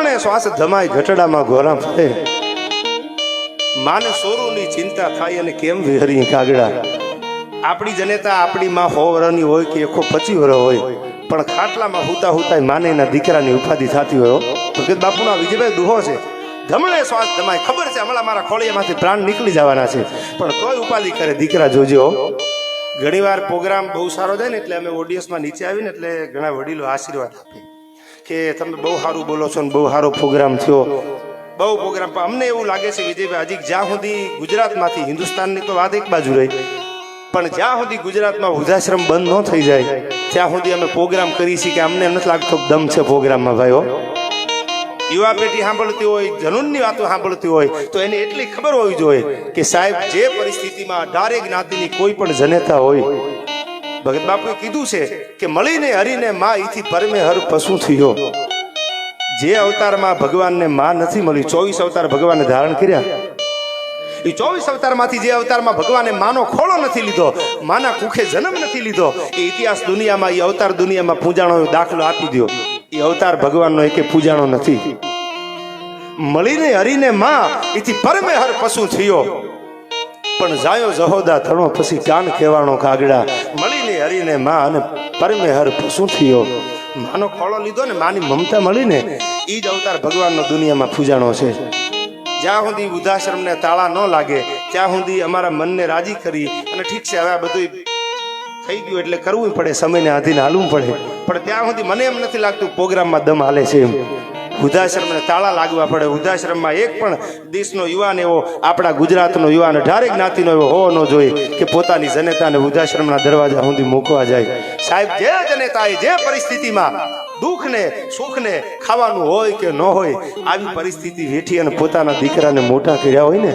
ધમણે શ્વાસ ધમાય ઘટડામાં ઘોરા માને સોરુની ચિંતા થાય અને કેમ વિહરી કાગડા? આપણી જનેતા આપણી માં સો વરની હોય કે એકો પચી વર હોય, પણ ખાટલામાં હુતા હુતા માને એના દીકરાની ઉપાધિ થતી હોય. તો કે બાપુના વિજયભાઈ દુહો છે. ધમણે શ્વાસ ધમાય ખબર છે હમણાં મારા ખોળિયામાંથી પ્રાણ નીકળી જવાના છે. પણ તોય ઉપાધિ કરે દીકરા જોજો ઘણીવાર પ્રોગ્રામ બહુ સારો જાય ને એટલે અમે ઓડિયન્સમાં નીચે આવીને એટલે ઘણા વડીલો આશીર્વાદ આપે. કે તમે બહુ સારું બોલો છો ને બહુ સારો પ્રોગ્રામ થયો. બહુ પ્રોગ્રામ પણ અમને એવું લાગે છે વિજયભાઈ હજી જ્યાં સુધી ગુજરાતમાંથી, હિન્દુસ્તાનની તો વાત એક બાજુ રહી. પણ જ્યાં સુધી ગુજરાતમાં વૃદ્ધાશ્રમ બંધ ન થઈ જાય, ત્યાં સુધી અમે પ્રોગ્રામ કરી છીએ કે અમને નથી લાગતો દમ છે પ્રોગ્રામમાં ભાઈઓ. યુવા પેઢી સાંભળતી હોય, જનૂનની વાતો સાંભળતી હોય, તો એને એટલી ખબર હોવી જોઈએ કે સાહેબ, જે પરિસ્થિતિમાં અઢારે જ્ઞાતિની કોઈ પણ જનેતા હોય ભગત બાપુએ કીધું છે કે મળીને હરીને મા ઈથી પરમે હર પશુ થયો. જે અવતારમાં ભગવાનને માં નથી મળી, ચોવીસ અવતાર ભગવાને ધારણ કર્યા. એ ચોવીસ અવતારમાંથી જે અવતારમાં ભગવાને માનો ખોળો નથી લીધો, માના કુખે જન્મ નથી લીધો, એ ઇતિહાસ દુનિયામાં એ અવતાર દુનિયામાં પૂજાણો દાખલો આપી દો એ અવતાર ભગવાનનો એકે પૂજાણો નથી. મળીને હરીને માં એથી પરમે હર પશુ થયો. પણ જાયો જહોદા થણો પછી કાન ખેવાણો કાગડા. મળીને હરીને માં અને પરમે હર પશુ થયો. માનો ખોળો લીધો ને માની મમતા મળીને એ જ અવતાર ભગવાનનો દુનિયામાં પૂજાણો છે. જ્યાં સુધી વૃદ્ધાશ્રમને તાળા ન લાગે, ત્યાં સુધી અમારા મનને રાજી કરી અને ઠીક છે, હવે આ બધું થઈ ગયું એટલે કરવું પડે, સમયને આધીને હાલવું પડે. પણ ત્યાં સુધી મને એમ નથી લાગતું પ્રોગ્રામમાં દમ હાલે છે એમ. વૃદ્ધાશ્રમને તાળા લાગવા પડે. વૃદ્ધાશ્રમમાં એક પણ દેશનો યુવાન એવો, આપણા ગુજરાતનો યુવાન અઢારે જ્ઞાતિનો એવો હોવો ન જોઈએ કે પોતાની જનેતાને વૃદ્ધાશ્રમના દરવાજા સુધી મૂકવા જાય. સાહેબ, જે જનેતાએ જે પરિસ્થિતિમાં દુઃખને, સુખને ખાવાનું હોય કે ન હોય, આવી પરિસ્થિતિ વેઠી અને પોતાના દીકરાને મોટા કર્યા હોય ને,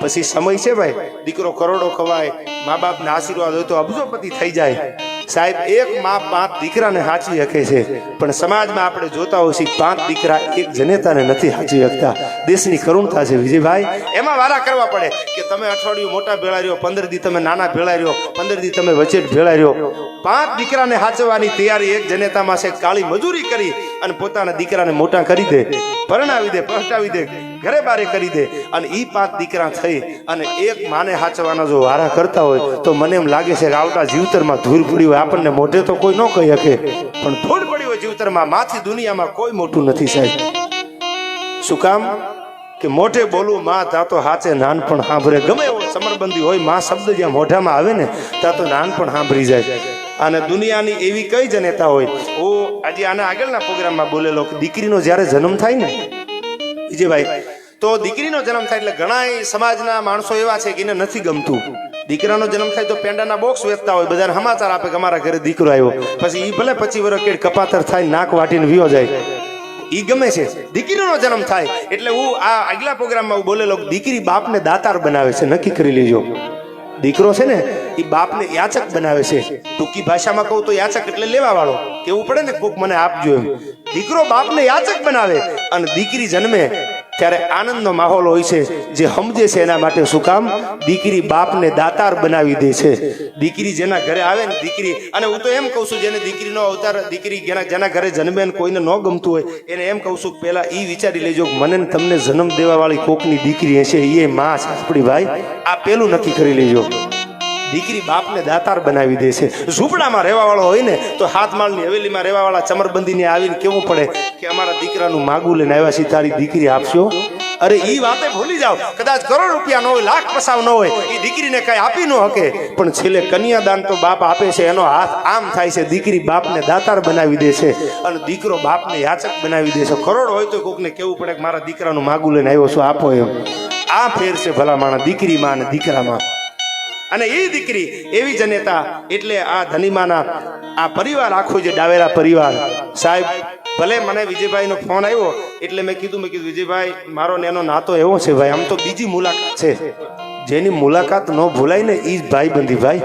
પછી સમય છે ભાઈ, દીકરો કરોડો ખવાય મા બાપના આશીર્વાદ હોય તો અબજોપતિ થઈ જાય. સાહેબ, એક માં પાંચ દીકરાને સાચવી શકે છે, પણ સમાજમાં આપણે જોતા હોય છીએ પાંચ દીકરા એક જનેતાને નથી સાચવી શકતા. દેશની કરુણતા છે વિજયભાઈ. એમાં વારા કરવા પડે કે તમે અઠવાડિયું મોટા ભેળા રહ્યો પંદર દી તમે નાના ભેળા રહ્યો પંદર દી તમે વચેટ ભેળા રહ્યો પાંચ દીકરાને હાચવાની તૈયારી એક જનેતામાં છે. કાળી મજૂરી કરી અને પોતાના દીકરાને મોટા કરી દે, પરણાવી દે પહોંચાવી દે, ઘરે બારે કરી દે. અને એ પાંચ દીકરા થઈ અને એક માને હાચવાના જો વારા કરતા હોય, તો મને એમ લાગે છે કે આવતા જીવતરમાં ધૂળ પડી હોય. આપણને મોઢે તો કોઈ ન કહી શકે, પણ ધૂળ પડી હોય જીવતરમાં માથી દુનિયામાં કોઈ મોટું નથી સાહેબ. શું કામ? કે મોઢે બોલું માં ત્યાં તો હાચે નાનપણ સાંભળે. ગમે એવો સમરબંધી હોય, માં શબ્દ જ્યાં મોઢામાં આવે ને ત્યાં તો નાનપણ સાંભળી જાય. અને દુનિયાની એવી કઈ જનેતા હોય? હું આજે આના આગળના પ્રોગ્રામમાં બોલેલો કે દીકરીનો જ્યારે જન્મ થાય ને, વિજયભાઈ, તો દીકરીનો જન્મ થાય એટલે ઘણા સમાજના માણસો એવા છે કે એને નથી ગમતું. દીકરાનો જન્મ થાય તો પેંડાના બોક્સ વેચતા હોય, બધાને સમાચાર આપે કે અમારા ઘરે દીકરો આવ્યો. પછી એ ભલે પછી વર્ષ કેડ કપાતર થાય, નાક વાટીને વિયો જાય. એ ગમે છે. દીકરીનો જન્મ થાય એટલે હું આ આગલા પ્રોગ્રામમાં બોલેલો દીકરી બાપને દાતાર બનાવે છે. નક્કી કરી લેજો. દીકરો છે ને એ બાપને યાચક બનાવે છે. ટૂંકી ભાષામાં કહું તો યાચક એટલે લેવા વાળો કેવું પડે ને કોક મને આપજો એમ. દીકરો બાપને યાચક બનાવે અને દીકરી જન્મે ત્યારે આનંદનો માહોલ હોય છે જે સમજે છે એના માટે શું કામ? દીકરી બાપને દાતાર બનાવી દે છે. દીકરી જેના ઘરે આવે ને દીકરી, અને હું તો એમ કહું છું, જેને દીકરીનો અવતાર, દીકરી જેના ઘરે જન્મે ને કોઈને ન ગમતું હોય, એને એમ કહું છું પહેલા એ વિચારી લેજો મને તમને જન્મ દેવાવાળી કોકની દીકરી હશે એ માં છે. આપણી ભાઈ, આ પેલું નક્કી કરી લેજો. દીકરી બાપને દાતાર બનાવી દે છે. ઝૂંપડામાં રહેવા વાળો હોય ને, તો હાથ માળની હવેલીમાં રહેવા વાળા ચમરબંધીને આવીને કેવું પડે કે અમારા દીકરાનું માગું લઈને આવ્યા છે તારી દીકરી આપશો? અરે એ વાતે ભૂલી જાઓ. કદાચ કરોડ રૂપિયા ન હોય, લાખ પસાવ ન હોય એ દીકરીને કઈ આપી ન હકે પણ છેલ્લે કન્યાદાન તો બાપ આપે છે, એનો હાથ આમ થાય છે, દીકરી બાપને દાતાર બનાવી દે છે અને દીકરો બાપને યાચક બનાવી દે છે. કરોડ હોય તો કોકને કેવું પડે કે મારા દીકરાનું માગું લઈને આવ્યો છું, આપો એમ. આ ફેર છે ભલા માણસ દીકરીમાં અને દીકરામાં. અને એ દીકરી એવી જનેતા એટલે આ ધનીમાના આ પરિવાર, આખો જે ડાવેરા પરિવાર. સાહેબ, ભલે મને વિજયભાઈનો ફોન આવ્યો, એટલે મેં કીધું મેં કીધું, વિજયભાઈ, મારો ને એનો નાતો એવો છે ભાઈ, આમ તો બીજી મુલાકાત છે. જેની મુલાકાત ન ભૂલાય ને એ જ ભાઈબંધી ભાઈ.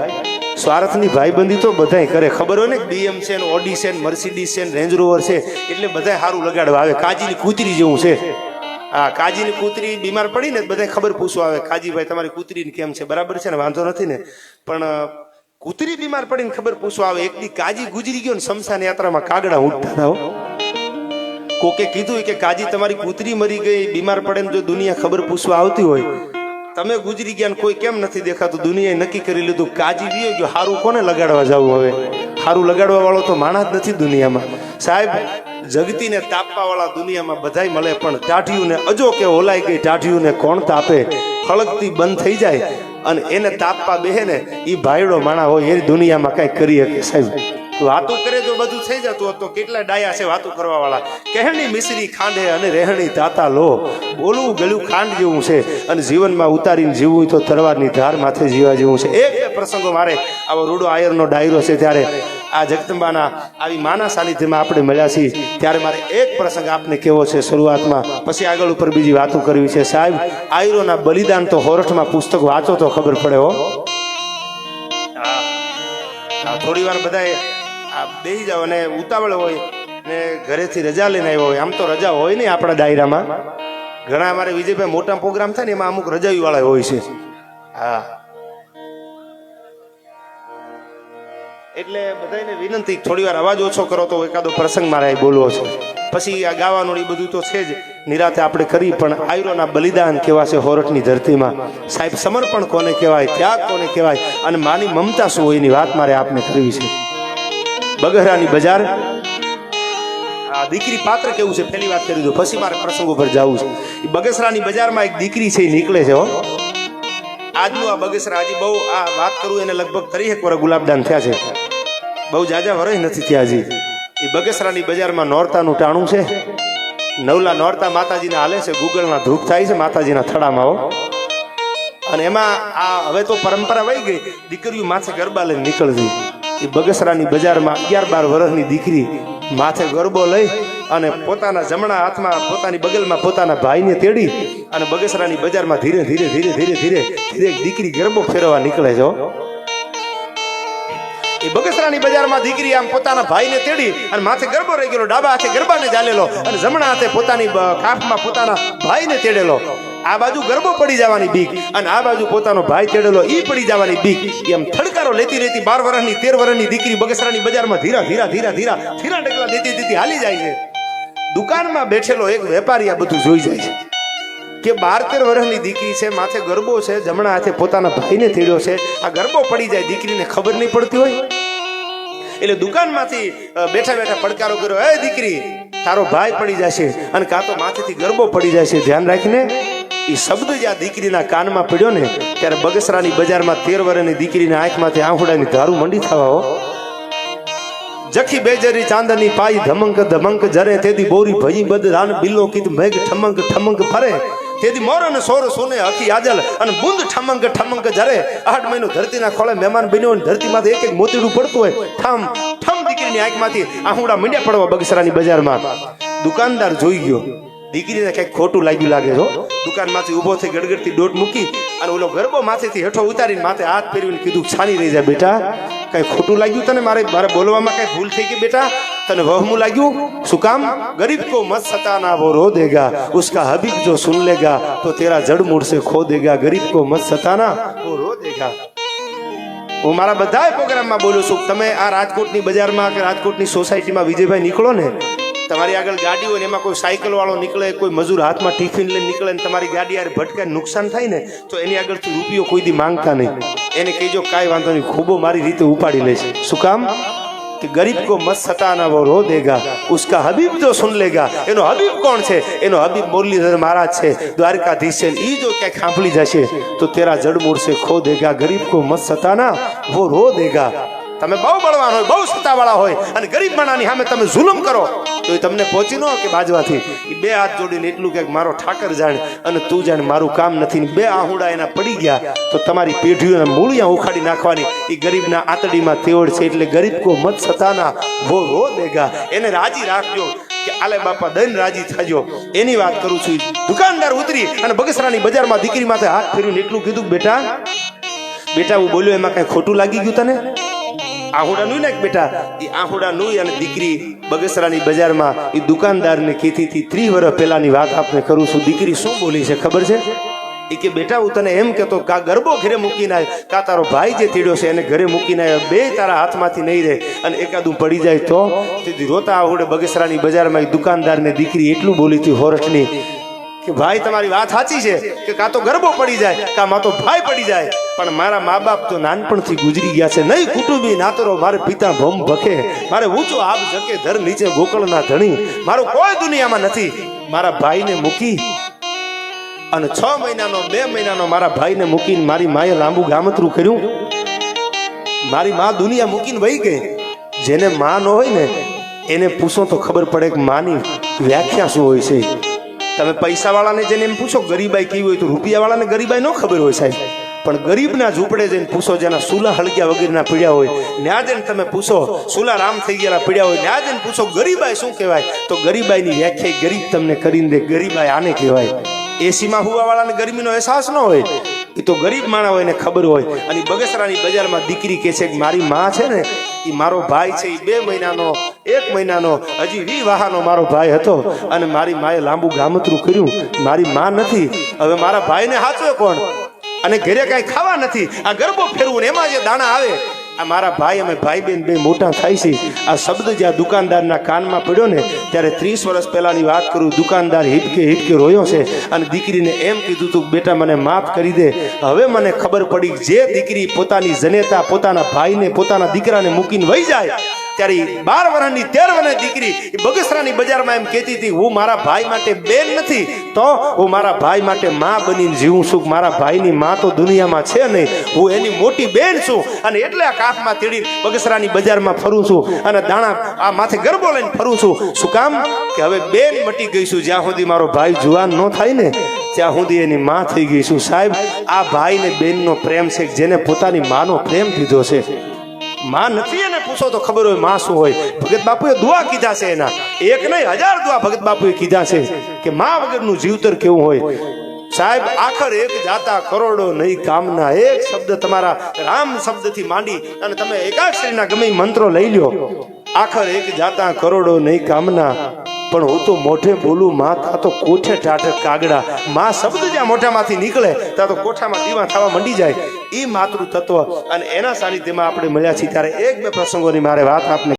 સ્વાર્થની ભાઈબંધી તો બધાય કરે. ખબર હોય ને બીએમ છે ને ઓડી છે ને મર્સિડીઝ છે ને રેન્જ રોવર છે, એટલે બધાય સારું લગાડવા આવે. કાજીની કૂતરી જેવું છે. હા, કાજીની કૂતરી બીમાર પડી ને બધા ખબર પૂછવા આવે, કાજીભાઈ, તમારી કૂતરી કેમ છે? બરાબર છે ને? વાંધો નથી ને? પણ કૂતરી બીમાર પડીને ખબર પૂછવા આવે, એક દી કાજી ગુજરી ગયો ને શમશાન યાત્રામાં કાગડા ઉઠતા હતા કોકે કીધું કે કાજી, તમારી કૂતરી મરી ગઈ, બીમાર પડે ને જો દુનિયા ખબર પૂછવા આવતી હોય. તમે ગુજરી ગયા ને કોઈ કેમ નથી દેખાતું? દુનિયાએ નક્કી કરી લીધું, કાજી વિયો ગયો, હારું કોને લગાડવા જવું હવે? હારું લગાડવા વાળો તો માણસ નથી દુનિયામાં. સાહેબ જગતીને તાપવા વાળા દુનિયામાં બધાય મળે, પણ ટાઢિયુંને અજો કે ઓલાઈ ગઈ ટાઢિયુંને કોણ તાપે? ખળગતી બંધ થઈ જાય અને એને તાપવા બેહે ને એ ભાઈડો માણા હોય, એ દુનિયામાં કઈ કરી શકે સાહેબ. વાતો કરે તો બધું થઈ જતું હતું કેટલા ડાયા છે વાતો કરવા વાળા કહેણી મિશ્રી ખાંડે અને રહેણી તાતા લો. બોલવું ગળ્યું ખાંડ જેવું છે અને જીવનમાં ઉતારીને જીવવું તો તરવારની ધાર માથે જીવા જેવું છે. એક પ્રસંગો મારે. આવો રૂડો આયરનો ડાયરો છે ત્યારે આ જગદંબાના આવી માના સાનિધ્યમાં આપણે મળ્યા છીએ. ત્યારે મારે એક પ્રસંગ આપને કેવો છે શરૂઆતમાં. પછી આગળ ઉપર બીજી વાતો કરવી છે. સાહેબ, આયરોના બલિદાન તો હોરઠમાં પુસ્તક વાંચો તો ખબર પડે હો. થોડી વાર બધાએ આ બેસી જાઓ અને ઉતાવળ હોય ને ઘરેથી રજા લઈને આવ્યો હોય. આમ તો રજા હોય નહીં આપણા ડાયરામાં. ઘણા અમારે વિજયભાઈ મોટા પ્રોગ્રામ થાય ને એમાં અમુક રજાઈવાળા હોય છે. હા. એટલે બધાને વિનંતી થોડી વાર અવાજ ઓછો કરો તો એકાદો પ્રસંગ મારે બોલવો છે. પછી આ ગાવાનું એ બધું તો છે જ. નિરાતે આપણે કરી, પણ આયરોના બલિદાન કેવા છે હોરઠની ધરતીમાં. સાહેબ, સમર્પણ કોને કહેવાય, ત્યાગ કોને કહેવાય, અને માની મમતા શું હોય એની વાત મારે આપને કરવી છે. બગહરાની બજાર. આ દીકરી પાત્ર કેવું છે? પહેલી વાત કરી દો. પછી મારે પ્રસંગ ઉપર જવું છે. એ બગસરાની બજારમાં એક દીકરી છે, એ નીકળે છે, હો. આજનું આ બગસરા, હજી બહુ આ વાત કરું, એને લગભગ ત્રીસેક વર્ષ ગુલાબદાન થયા છે. બહુ જાજા વર્ષ નથી થયા હજી. એ બગસરાની બજારમાં નોરતાનું ટાણું છે. નવલા નોરતા માતાજીને હાલે છે. ગુગલના ધૂપ થાય છે માતાજીના થડામાં હો. અને એમાં આ હવે તો પરંપરા વહી ગઈ. દીકરીઓ માથે ગરબા લઈને નીકળતી એ બગસરાની બજારમાં અગિયાર બાર વર્ષની દીકરી માથે ગરબો લઈ અને પોતાના જમણા હાથમાં, પોતાની બગલમાં પોતાના ભાઈને તેડી અને બગસરાની બજારમાં ધીરે ધીરે ધીરે ધીરે ધીરે ધીરે દીકરી ગરબો ફેરવા નીકળે છે. એ બગસરાની બજારમાં દીકરી આમ પોતાના ભાઈને તેડી અને માથે ગરબો રહી ગયેલો ડાબા હાથે ગરબાને ચાલેલો અને જમણા હાથે પોતાની કાફમાં પોતાના ભાઈને તેડેલો. આ બાજુ ગરબો પડી જવાની બીક અને આ બાજુ પોતાનો ભાઈ તેડેલો, ઈ પડી જવાની બીક. એમ થડકારો લેતી રહેતી બાર વર્ષની તેર વર્ષની દીકરી બગસરાની બજારમાં ધીરા ધીરા ધીરા ધીરા ધીરા ડગલા દેતી દેતી હાલી જાય છે. દુકાનમાં બેઠેલો એક વેપારી આ બધું જોઈ જાય છે. કે બાર તેર વર્ષની દીકરી છે, માથે ગરબો છે, જમણા હાથે પોતાના ભાઈને થયો છે. આ ગરબો પડી જાય, દીકરીને ખબર નહીં પડતી હોય. એટલે દુકાનમાંથી બેઠા બેઠા પડકારો કર્યો એ દીકરી, તારો ભાઈ પડી જશે અને કાં તો માથેથી ગરબો પડી જશે. ધ્યાન રાખીને એ શબ્દ જ્યાં દીકરીના કાનમાં પડ્યો ને, ત્યારે બગસરાની બજારમાં તેર વર્ષની દીકરીના આંખમાંથી આંખોડાની ધારું મંડી થવા જખી બેજરી ચાંદની પાઈ ધમંક ધમંક જરે તેથી બોરી ભજી બદ રાન બિલ્લો કીધ મેઘ ઠમંક ઠમંક ફરે. તેદી મોર અને સોર સોને હકી આજલ અને બુંદ ઠમંક ઠમંક જરે આઠ મહિનો ધરતીના ખોળે મહેમાન બન્યો અને ધરતીમાંથી એક એક મોતીડું પડતું હોય, ઠમ ઠમ દીકરીની આંખમાંથી આહુડા મંડ્યા પડવા બગસરાની બજારમાં. દુકાનદાર જોઈ ગયો. દીકરીને કંઈક ખોટું લાગ્યું લાગે છો દુકાનમાંથી ઊભો થઈ ગડગડતી દોટ મૂકી અને ઓલો ગરબો માથેથી હેઠો ઉતારીને માથે હાથ ફેરવીને કીધું, છાની રહી જાય બેટા. કઈ ખોટું લાગ્યું તને મારે? મારે બોલવામાં કંઈ ભૂલ થઈ ગઈ બેટા? તને વહમું લાગ્યું શું કામ ગરીબ કો મત સતાના वो रो देगा उसका हबीब जो सुन लेगा तो तेरा जड़ मुड़ से खो देगा गरीब को मत सताना वो रो देगा હું મારા બધા પ્રોગ્રામમાં બોલું છું તમે આ રાજકોટની બજારમાં કે રાજકોટની સોસાયટીમાં વિજયભાઈ નીકળો ને તમારી આગળ ગાડી હોય ને એમાં કોઈ સાયકલ વાળો નીકળે કોઈ મજૂર હાથમાં ટિફિન લઈને નીકળે ને તમારી ગાડી યાર ભટકે નુકસાન થાય ને તો એની આગળથી રૂપિયો કોઈ દી માંગતા નહીં એને કહેજો કાંઈ વાંધો નહીં ખૂબો મારી રીતે ઉપાડી લેશે શું કામ ગરીબ કો મત સતાના વો રો દેગા ઉસકા હબીબ જો સુન લેગા એનો હબીબ કોણ છે એનો હબીબ મુરલીધર મહારાજ છે દ્વારકાધીશ છે ઈ જો ક્યાંક સાંભળી જશે, તો તેરા જડમૂળ સે ખો દેગા, ગરીબ કો મત સતાના, વો રો દેગા. તમે બહુ બળવાન હોય, બહુ સત્તાવાળા હોય, અને ગરીબ માણાની સામે તમે જુલમ કરો. તો એ તમને પહોંચી ન કે બાજવાથી. એ બે હાથ જોડીને એટલું કે મારો ઠાકર જાણ અને તું જાણ મારું કામ નથી. બે આહુડા એના પડી ગયા, તો તમારી પેઢીઓને મૂળિયા ઉખાડી નાખવાની. એ ગરીબના આતડીમાં તેવડ છે એટલે ગરીબ કો મત સતાના વો રો દેગા. એને રાજી રાખજો કે આલે બાપા દઈને રાજી થજો. એની વાત કરું છું. દુકાનદાર ઉતરી અને બગસરાની બજારમાં દીકરી માથે હાથ ફેરવીને એટલું કીધું બેટા બેટા, હું બોલ્યો એમાં કઈ ખોટું લાગી ગયું તને? આહુડા નું ને બેટા એ આહુડા નું અને દીકરી બગસરાની બજારમાં એ દુકાનદારને કીધીથી ત્રી વર્ષ પહેલાની વાત આપને કરું છું. દીકરી શું બોલી છે, ખબર છે? એ કે, બેટા, હું તને એમ કહેતો, કા ગરબો ઘરે મૂકીને આવે કા તારો ભાઈ જે તીડ્યો છે, એને ઘરે મૂકીને આવ્યો બે તારા હાથમાંથી નહીં રહે. અને એકાદું પડી જાય તો? તેથી રોતા આવડે બગસરાની બજારમાં એ દુકાનદારને દીકરી એટલું બોલી હતી હોરઠની કે, ભાઈ, તમારી વાત સાચી છે કે, કાં તો ગરબો પડી જાય, કાં માં તો ભાઈ પડી જાય. પણ મારા મા બાપ તો નાનપણથી ગુજરી ગયા છે. નહીં કુટુંબી નાતરો, મારે પિતા ભમ ભખે. મારે ઊંચો આપ જકે ધર નીચે ગોકળના ધણી. મારું કોઈ દુનિયામાં નથી. મારા ભાઈને મૂકી અને છ મહિનાનો, બે મહિનાનો મારા ભાઈને મૂકીને મારી માએ લાંબુ ગામતરું કર્યું. મારી મા દુનિયા મૂકીને વહી ગઈ. જેને મા ન હોય ને, એને પૂછો તો ખબર પડે કે માની વ્યાખ્યા શું હોય છે. તમે પૈસાવાળાને જેને એમ પૂછો ગરીબાઈ કેવી હોય, તો રૂપિયાવાળાને ગરીબાઈ ન ખબર હોય સાહેબ. પણ ગરીબના ઝૂંપડે જઈને પૂછો, જેના સુલા હળગ્યા વગેરેના પીડ્યા હોય ત્યાં જઈને તમે પૂછો, સુલા રામ થઈ ગયેલા પીડ્યા હોય ત્યાં જઈને પૂછો, ગરીબાઈ શું કહેવાય? તો ગરીબાઈની વ્યાખ્યા ગરીબ તમને કરીને દે, ગરીબાઈ આને કહેવાય. એસીમાં હુવાવાળાને ગરમીનો અહેસાસ ન હોય. એ તો ગરીબ માણા હોય એને ખબર હોય. અને બગસરાની બજારમાં દીકરી કે છે કે મારી માં છે ને એ મારો ભાઈ છે એ બે મહિનાનો, એક મહિનાનો, હજી વી વાહાનો મારો ભાઈ હતો. અને મારી માએ લાંબુ ગામતરું કર્યું. મારી માં નથી. હવે મારા ભાઈને સાચવે કોણ? અને ઘરે કાંઈ ખાવા નથી. આ ગરબો ફેરવું એમાં જે દાણા આવે, આ મારા ભાઈ અમે ભાઈ બેન બે મોટા થાય છે. આ શબ્દ જ્યાં દુકાનદારના કાનમાં પડ્યો ને, ત્યારે ત્રીસ વર્ષ પહેલાની વાત કરું, દુકાનદાર હિટકે હિટકે રોયો છે અને દીકરીને એમ કીધું તું, બેટા, મને માફ કરી દે. હવે મને ખબર પડી, જે દીકરી પોતાની જનેતા, પોતાના ભાઈને, પોતાના દીકરાને મૂકીને વહી જાય ત્યારે બાર વર્ષની તેર વર્ષની દીકરી એ બગસરાની બજારમાં એમ કહેતી હતી, હું મારા ભાઈ માટે બેન નથી, તો હું મારા ભાઈ માટે માં બનીને જીવું છું. મારા ભાઈની માં તો દુનિયામાં છે નહીં. હું એની મોટી બેન છું અને એટલે આ કાફમાં તેડી બગસરાની બજારમાં ફરું છું અને દાણા આ માથે ગરબો લઈને ફરું છું. શું કામ? કે હવે બેન મટી ગઈ છું. જ્યાં સુધી મારો ભાઈ જુવાન ન થાય ને, ત્યાં સુધી એની માં થઈ ગઈ છું. સાહેબ, આ ભાઈ ને બેનનો પ્રેમ છે જેને પોતાની માનો પ્રેમ દીધો છે. માં નથી એને પૂછો તો ખબર હોયમાં શું હોય. ભગત બાપુએ દુઆ કીધા છે એના. એક નહીં, હજાર દુઆ ભગત બાપુએ કીધા છે કે માં વગરનું જીવતર કેવું હોય. સાહેબ, આખર એક જાતા કરોડો નહીં કામના એક શબ્દ તમારા રામ શબ્દથી માંડી અને તમે એકાક્ષરીના ગમે મંત્રો લઈ લ્યો. આખર એક જાતા કરોડો નહીં કામના પણ હું તો મોઢે બોલું, માં તા તો કોઠે ટાઢ કાગડા. માં શબ્દ જ્યાં મોઢામાંથી નીકળે, ત્યાં તો કોઠામાં દીવા થવા મંડી જાય. એ માતૃ તત્વ અને એના સાનિધ્યમાં આપણે મળ્યા છીએ ત્યારે એક બે પ્રસંગોની મારે વાત આપને